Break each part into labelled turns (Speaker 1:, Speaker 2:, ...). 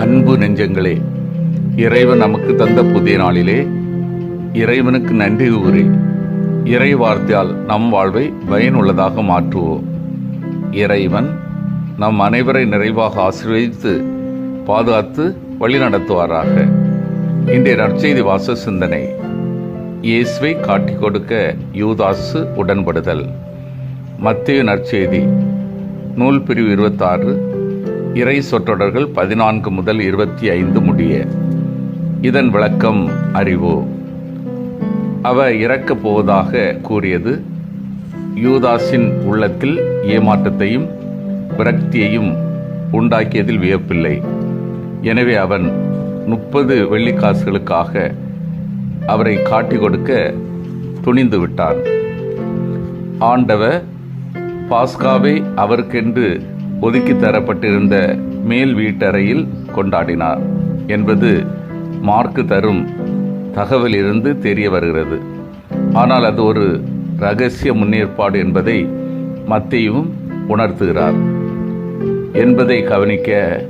Speaker 1: அன்பு நெஞ்சங்களே இறைவன் நமக்கு தந்த புதிய நாளிலே இறைவனுக்கு நன்றி கூறி இறை வார்த்தையால் நம் வாழ்வை பயனுள்ளதாக மாற்றுவோம். இறைவன் நம் அனைவரை நிறைவாக ஆசீர்வதித்து பாதுகாத்து வழிநடத்துவாராக இன்றைய நற்செய்தி வாச சிந்தனை இயேசுவை காட்டிக் கொடுக்க யூதாசு உடன்படுதல். மத்திய நற்செய்தி நூல் பிரிவு இருபத்தாறு இறை சொற்றொடர்கள் பதினான்கு முதல் இருபத்தி ஐந்து முடிய. இதன் விளக்கம் அறிவோ. அவ இறக்கப் போவதாக கூறியது யூதாஸின் உள்ளத்தில் ஏமாற்றத்தையும் விரக்தியையும் உண்டாக்கியதில் வியப்பில்லை. எனவே அவன் முப்பது வெள்ளிக்காசுகளுக்காக அவரை காட்டிக் கொடுக்க துணிந்து விட்டான். ஆண்டவர் பாஸ்காவை அவருக்கென்று ஒதுக்கி தரப்பட்டிருந்த மேல் வீட்டறையில் கொண்டாடினார். என்பது மார்க்கு தரும் தகவலிருந்து தெரிய வருகிறது. ஆனால் அது ஒரு ரகசிய முன்னேற்பாடு என்பதை மத்தியும் உணர்த்துகிறார். என்பதை கவனிக்க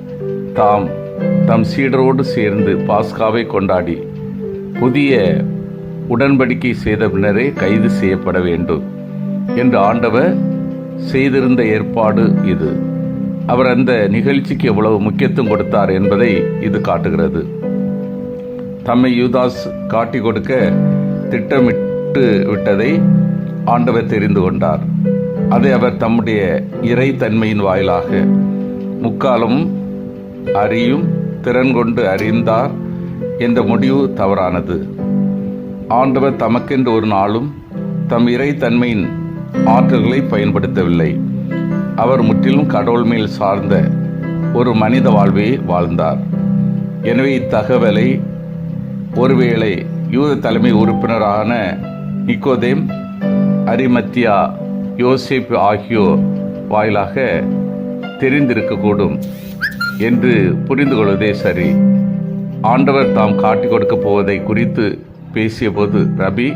Speaker 1: தாம் தம் சீடரோடு சேர்ந்து பாஸ்காவை கொண்டாடி புதிய உடன்படிக்கை செய்த பின்னரே கைது செய்யப்பட வேண்டும் என்று ஆண்டவர் செய்திருந்த ஏற்பாடு இது. அவர் அந்த நிகழ்ச்சிக்கு எவ்வளவு முக்கியத்துவம் கொடுத்தார் என்பதை இது காட்டுகிறது. தம்மை யூதாஸ் காட்டிக் கொடுக்க திட்டமிட்டு விட்டதை ஆண்டவர் தெரிந்து கொண்டார். அதை அவர் தம்முடைய இறை தன்மையின் வாயிலாக முக்காலமும் அறியும் திறன் கொண்டு அறிந்தார் என்ற முடிவு தவறானது. ஆண்டவர் தமக்கென்று ஒரு நாளும் தம் இறை தன்மையின் ஆற்றல்களை பயன்படுத்தவில்லை. அவர் முற்றிலும் கடவுள் மேல் சார்ந்த ஒரு மனித வாழ்வையை வாழ்ந்தார். எனவே இத்தகவலை ஒருவேளை யூத தலைமை உறுப்பினரான நிக்கோதேம் அரிமத்தியா யோசேப் ஆகியோர் வாயிலாக தெரிந்திருக்கக்கூடும் என்று புரிந்து கொள்வதே சரி. ஆண்டவர் தாம் காட்டிக் கொடுக்கப் போவதை குறித்து பேசியபோது ரபி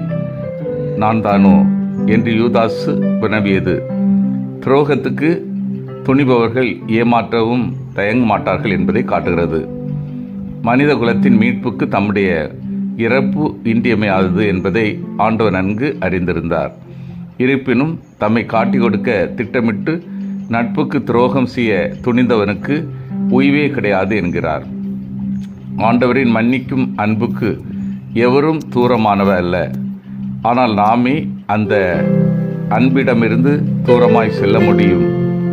Speaker 1: நான் தானோ என்று யூதாஸ் வினவியது. துரோகத்துக்கு துணிபவர்கள் ஏமாற்றவும் தயங்க மாட்டார்கள் என்பதை காட்டுகிறது. மனித குலத்தின் மீட்புக்கு தம்முடைய இறப்பு இன்றியமையாதது என்பதை ஆண்டவர் நன்கு அறிந்திருந்தார். இருப்பினும் தம்மை காட்டிக் கொடுக்க திட்டமிட்டு நட்புக்கு துரோகம் செய்ய துணிந்தவனுக்கு உய்வே கிடையாது என்கிறார். ஆண்டவரின் மன்னிக்கும் அன்புக்கு எவரும் தூரமானவ அல்ல. ஆனால் நாமே அந்த அன்பிடமிருந்து தூரமாய் செல்ல முடியும்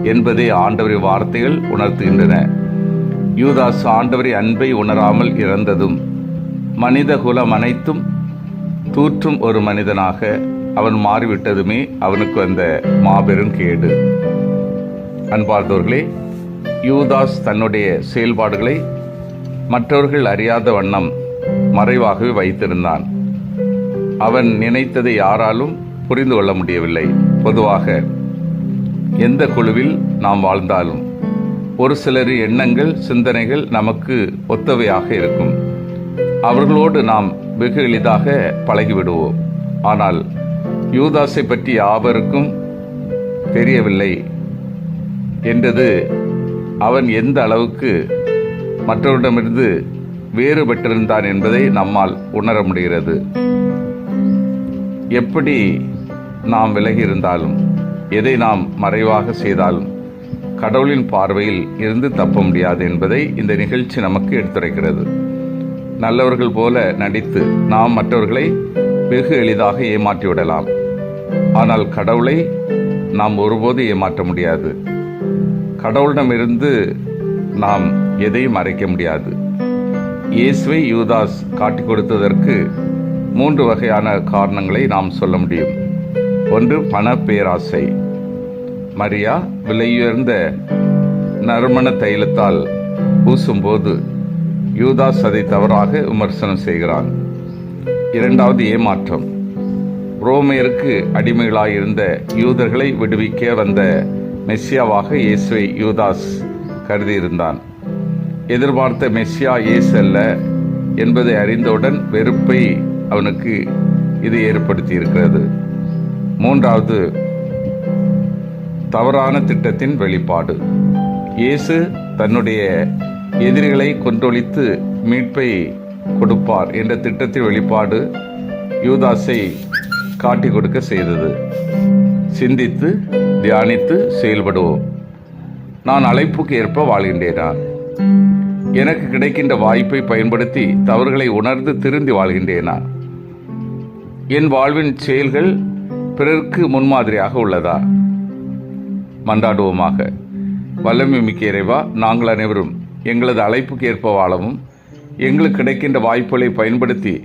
Speaker 1: என்பதை ஆண்டவரின் வார்த்தைகள் உணர்த்துகின்றன. யூதாஸ் ஆண்டவரி அன்பை உணராமல் இறந்ததும் மனித குலம் அனைத்தும் தூற்றும் ஒரு மனிதனாக அவன் மாறிவிட்டதுமே அவனுக்கு வந்த மாபெரும் கேடு. அன்பார்ந்தவர்களே யூதாஸ் தன்னுடைய செயல்பாடுகளை மற்றவர்கள் அறியாத வண்ணம் மறைவாகவே வைத்திருந்தான். அவன் நினைத்ததை யாராலும் புரிந்து கொள்ள முடியவில்லை. பொதுவாக எந்த குழுவில் நாம் வாழ்ந்தாலும் ஒரு சிலர் எண்ணங்கள் சிந்தனைகள் நமக்கு ஒத்தவையாக இருக்கும். அவர்களோடு நாம் வெகு எளிதாக பழகிவிடுவோம். ஆனால் யூதாஸை பற்றி யாவருக்கும் தெரியவில்லை என்றது அவன் எந்த அளவுக்கு மற்றவரிடமிருந்து வேறுபட்டிருந்தான் என்பதை நம்மால் உணர முடிகிறது. எப்படி நாம் விலகி இருந்தாலும் எதை நாம் மறைவாக செய்தாலும் கடவுளின் பார்வையில் இருந்து தப்ப முடியாது என்பதை இந்த நிகழ்ச்சி நமக்கு எடுத்துரைக்கிறது. நல்லவர்கள் போல நடித்து நாம் மற்றவர்களை வெகு எளிதாக ஏமாற்றிவிடலாம் ஆனால் கடவுளை நாம் ஒருபோது ஏமாற்ற முடியாது. கடவுளிடமிருந்து நாம் எதையும் மறைக்க முடியாது. இயேசுவை யூதாஸ் காட்டிக் கொடுத்ததற்கு மூன்று வகையான காரணங்களை நாம் சொல்ல முடியும். ஒன்று பண பேராசை மரியா விலையுயர்ந்த நறுமண தைலத்தால் பூசும்போது யூதாஸ் அதை தவறாக விமர்சனம் செய்கிறான். இரண்டாவது ஏமாற்றம். ரோமையருக்கு அடிமைகளாயிருந்த யூதர்களை விடுவிக்க வந்த மெஸ்ஸியாவாக இயேசுவை யூதாஸ் கருதியிருந்தான். எதிர்பார்த்த மெஸ்ஸியா இயேசு அல்ல என்பதை அறிந்தவுடன் வெறுப்பை அவனுக்கு இது ஏற்படுத்தியிருக்கிறது. மூன்றாவது தவறான திட்டத்தின் வெளிப்பாடு. இயேசு தன்னுடைய எதிரிகளை கொன்றொழித்து மீட்பை கொடுப்பார் என்ற திட்டத்தின் வெளிப்பாடு யூதாஸை காட்டிக் கொடுக்க செய்தது. சிந்தித்து தியானித்து செயல்படுவோம். நான் அழைப்புக்கு ஏற்ப வாழ்கின்றேனா? எனக்கு கிடைக்கின்ற வாய்ப்பை பயன்படுத்தி தவறுகளை உணர்ந்து திருந்தி வாழ்கின்றேனா? என் வாழ்வின் செயல்கள் பிறருக்கு முன்மாதிரியாக உள்ளதா? மன்றாடுவோமாக. வல்லமை மிக்க இறைவா நாங்கள் அனைவரும் எங்களது அழைப்புக்கு ஏற்ப வாழவும் எங்களுக்கு கிடைக்கின்ற வாய்ப்புகளை பயன்படுத்தி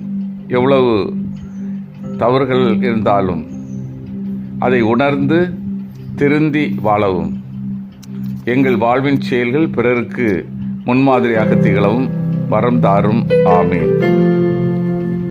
Speaker 1: எவ்வளவு தவறுகள் இருந்தாலும் அதை உணர்ந்து திருந்தி வாழவும். எங்கள் வாழ்வின் செயல்கள் பிறருக்கு முன்மாதிரியாக திகழவும் வரம் தாரும். ஆமேன்.